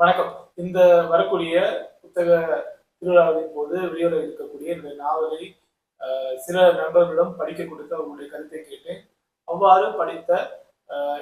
வணக்கம். இந்த வரக்கூடிய புத்தக திருவிழாவின் போது வெளியிட இருக்கக்கூடிய இந்த நாவலை சில நண்பர்களிடம் படிக்க கொடுத்து அவர்களுடைய கருத்தை கேட்டேன். அவ்வாறு படித்த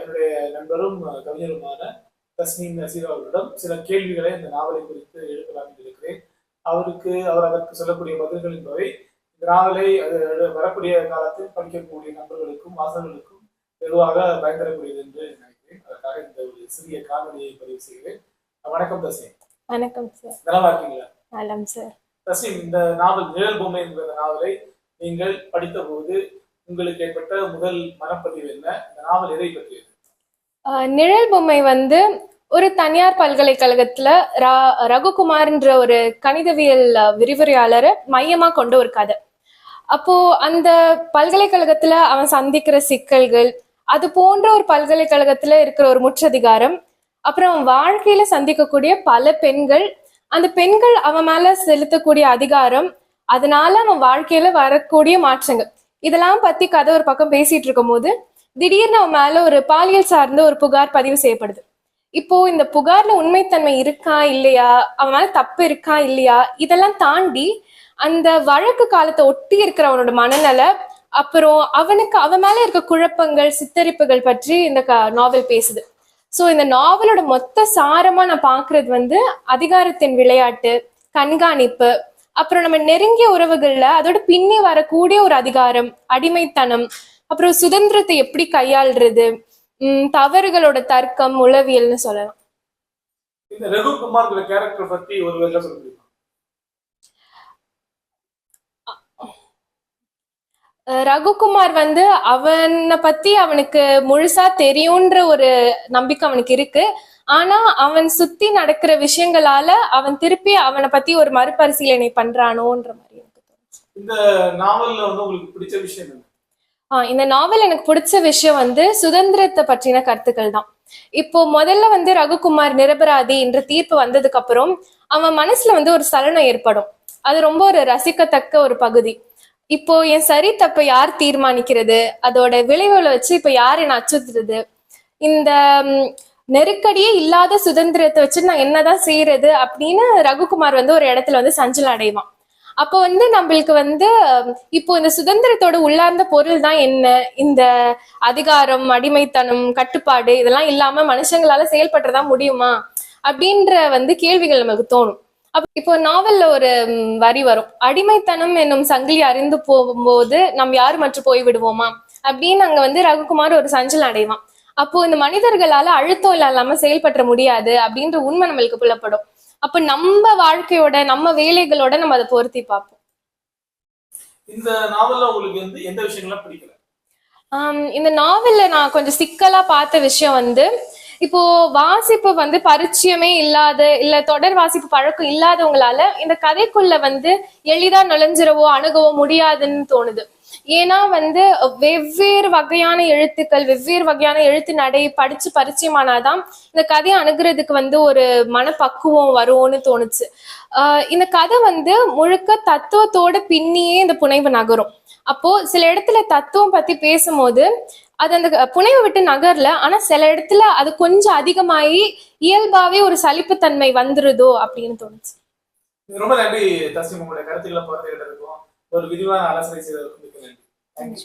என்னுடைய நண்பரும் கவிஞருமான தஸ்மின் நசீர் அவர்களிடம் சில கேள்விகளை இந்த நாவலை குறித்து எழுப்பலாம் இருக்கிறேன். அவருக்கு அவர் அதற்கு சொல்லக்கூடிய பதில்கள் என்பவை இந்த நாவலை அது வரக்கூடிய காலத்தில் படிக்கக்கூடிய நண்பர்களுக்கும் வாசகர்களுக்கும் வெகுவாக பயன்பெறக்கூடியது என்று நினைக்கிறேன். அதற்காக இந்த ஒரு சிறிய காணொலியை பதிவு செய்கிறேன். வணக்கம் தஸ்னீம் வணக்கம் சார் நலமா இருக்கீங்களா? நலம் சார் தஸ்னீம் இந்த நாவல் நிழல் பொம்மை என்கிற நாவலை நீங்கள் படித்த போது உங்களுக்கு ஏற்பட்ட முதல் மனப்பதிவு என்ன? இந்த நாவல் எதை பற்றியது? நிழல் பொம்மை வந்து ஒரு தனியார் பல்கலைக்கழகத்துல ரா ரகுகுமார்ன்ற ஒரு கணிதவியல் விரிவுரையாளரை மையமா கொண்ட ஒரு கதை. அப்போ அந்த பல்கலைக்கழகத்துல அவன் சந்திக்கிற சிக்கல்கள் அது போன்ற ஒரு பல்கலைக்கழகத்துல இருக்கிற ஒரு முற்றதிகாரம் அப்புறம் அவன் வாழ்க்கையில சந்திக்கக்கூடிய பல பெண்கள் அந்த பெண்கள் அவன் மேல செலுத்தக்கூடிய அதிகாரம் அதனால அவன் வாழ்க்கையில வரக்கூடிய மாற்றங்கள். இதெல்லாம் பத்தி கதை ஒரு பக்கம் பேசிட்டு இருக்கும்போது திடீர்னு அவன் மேல ஒரு பாலியல் சார்ந்த ஒரு புகார் பதிவு செய்யப்படுது. இப்போ இந்த புகார்ல உண்மைத்தன்மை இருக்கா இல்லையா? அவன் மேல தப்பு இருக்கா இல்லையா? இதெல்லாம் தாண்டி அந்த வழக்கு காலத்தை ஒட்டி இருக்கிறவனோட மனநல அப்புறம் அவனுக்கு அவன் மேல இருக்க குழப்பங்கள் சித்தரிப்புகள் பற்றி இந்த நாவல் பேசுது. ஸோ இந்த நாவலோட மொத்த சாரமா நான் பாக்குறது வந்து அதிகாரத்தின் விளையாட்டு கண்காணிப்பு அப்புறம் நம்ம நெருங்கிய உறவுகள்ல அதோட பின்னி வரக்கூடிய ஒரு அதிகாரம் அடிமைத்தனம் அப்புறம் சுதந்திரத்தை எப்படி கையாள்றது உம் தவறுகளோட தர்க்கம் உளவியல்னு சொல்லலாம். இந்த ரகுகுமார் கேரக்டர் பத்தி ஒரு ரகுகுமார் வந்து அவனை பத்தி அவனுக்கு முழுசா தெரியுன்ற ஒரு நம்பிக்கை அவனுக்கு இருக்கு. ஆனா அவன் சுத்தி நடக்கிற விஷயங்களால அவன் திருப்பி அவனை பத்தி ஒரு மறுபரிசீலனை பண்றானோன்ற மாதிரி எனக்கு. இந்த நாவல்ல வந்து உங்களுக்கு பிடிச்ச விஷயம் இந்த நாவல் எனக்கு பிடிச்ச விஷயம் வந்து சுதந்திரத்தை பற்றின கருத்துக்கள் தான். இப்போ முதல்ல வந்து ரகுகுமார் நிரபராதி என்ற தீர்ப்பு வந்ததுக்கு அப்புறம் அவன் மனசுல வந்து ஒரு சலனம் ஏற்படும். அது ரொம்ப ஒரு ரசிக்கத்தக்க ஒரு பகுதி. இப்போ என் சரி தப்ப யார் தீர்மானிக்கிறது? அதோட விளைவுகளை வச்சு இப்போ யார் என்ன அச்சுறுத்துறது? இந்த நெருக்கடியே இல்லாத சுதந்திரத்தை வச்சு நான் என்னதான் செய்யறது அப்படின்னு ரகுகுமார் வந்து ஒரு இடத்துல வந்து சஞ்சலம் அடைவான். அப்போ வந்து நம்மளுக்கு வந்து இப்போ இந்த சுதந்திரத்தோட உள்ளார்ந்த பொருள் தான் என்ன? இந்த அதிகாரம் அடிமைத்தனம் கட்டுப்பாடு இதெல்லாம் இல்லாம மனுஷங்களால செயல்படுறதா முடியுமா? அப்படின்ற வந்து கேள்விகள் நமக்கு தோணும். இப்போ நாவல்ல ஒரு வரி வரும். அடிமைத்தனம் என்னும் சங்கிலி அறிந்து போகும்போது நாம் யார் மற்ற போய் விடுவோமா? அப்படின்னு அங்க வந்து ரகுகுமார் ஒரு சஞ்சலம் அடைவான். அப்போ இந்த மனிதர்களால அழுத்தம் இல்லாம செயல்பற்ற முடியாது அப்படின்ற உண்மை நம்மளுக்கு புலப்படும். அப்ப நம்ம வாழ்க்கையோட நம்ம வேலைகளோட நம்ம அதை பொருத்தி பார்ப்போம். இந்த நாவல்ல உங்களுக்கு வந்து எந்த விஷயங்கள்லாம் பிடிக்கல? இந்த நாவல்ல நான் கொஞ்சம் சிக்கலா பார்த்த விஷயம் வந்து இப்போ வாசிப்பு வந்து பரிச்சயமே இல்லாத இல்ல தொடர் வாசிப்பு பழக்கம் இல்லாதவங்களால இந்த கதைக்குள்ள வந்து எளிதா நுழைஞ்சிரவோ அணுகவோ முடியாதுன்னு தோணுது. ஏன்னா வந்து வெவ்வேறு வகையான எழுத்துக்கள் வெவ்வேறு வகையான எழுத்து நடை படிச்சு பரிச்சயமானாதான் இந்த கதையை அணுகிறதுக்கு வந்து ஒரு மனப்பக்குவம் வரும்னு தோணுச்சு. ஆஹ் இந்த கதை வந்து முழுக்க தத்துவத்தோட பின்னியே இந்த புனைவு நகரும். அப்போ சில இடத்துல தத்துவம் பத்தி பேசும்போது அது அந்த புனைவை விட்டு நகரல. ஆனா சில இடத்துல அது கொஞ்சம் அதிகமாகி இயல்பாவே ஒரு சலிப்புத்தன்மை வந்துருதோ அப்படின்னு தோணுச்சு. ரொம்ப நன்றி தஸ்லீம் உங்களுடைய கருத்துக்களை பகிர்ந்துகிட்டதுக்கும் ஒரு விரிவான ஆலோசனை செய்ததற்கும் மிக்க நன்றி.